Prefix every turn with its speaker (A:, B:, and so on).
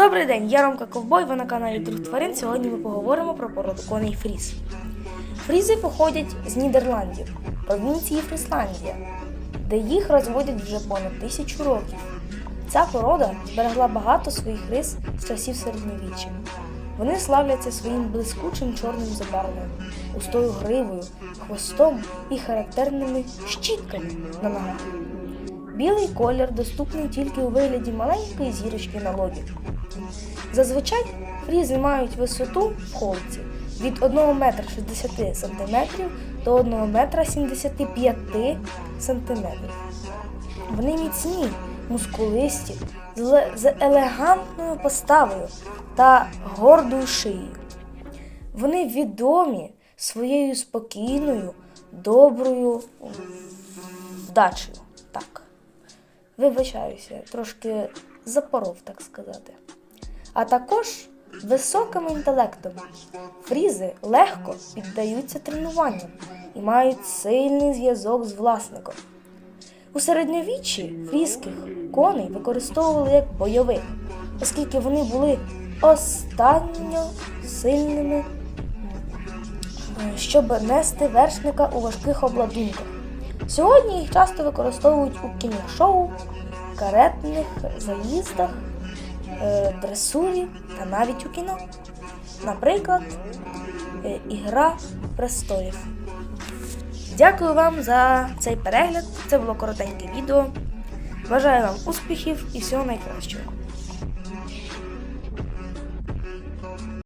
A: Добрий день, я Ромка Ковбой, ви на каналі Друг Тварин. Сьогодні ми поговоримо про породу коней Фріз. Фрізи походять з Нідерландів, провінції Фрісландія, де їх розводять вже понад тисячу років. Ця порода зберегла багато своїх рис з часів середньовіччя. Вони славляться своїм блискучим чорним забарвленням, густою гривою, хвостом і характерними щітками на ногах. Білий колір доступний тільки у вигляді маленької зірочки на лобі. Зазвичай фрізи мають висоту в холці від 1 метра 60 см до 1 метра 75 см. Вони міцні, мускулисті, з елегантною поставою та гордою шиєю. Вони відомі своєю спокійною, доброю вдачею. Так. Вибачаюся, трошки запоров, так сказати. А також високим інтелектом. Фрізи легко піддаються тренуванням і мають сильний зв'язок з власником. У середньовіччі фрізьких коней використовували як бойових, оскільки вони були останньо сильними, щоб нести вершника у важких обладунках. Сьогодні їх часто використовують у кіношоу, каретних заїздах, дресурі та навіть у кіно. Наприклад, е, Ігра престолів. Дякую вам за цей перегляд. Це було коротеньке відео. Бажаю вам успіхів і всього найкращого.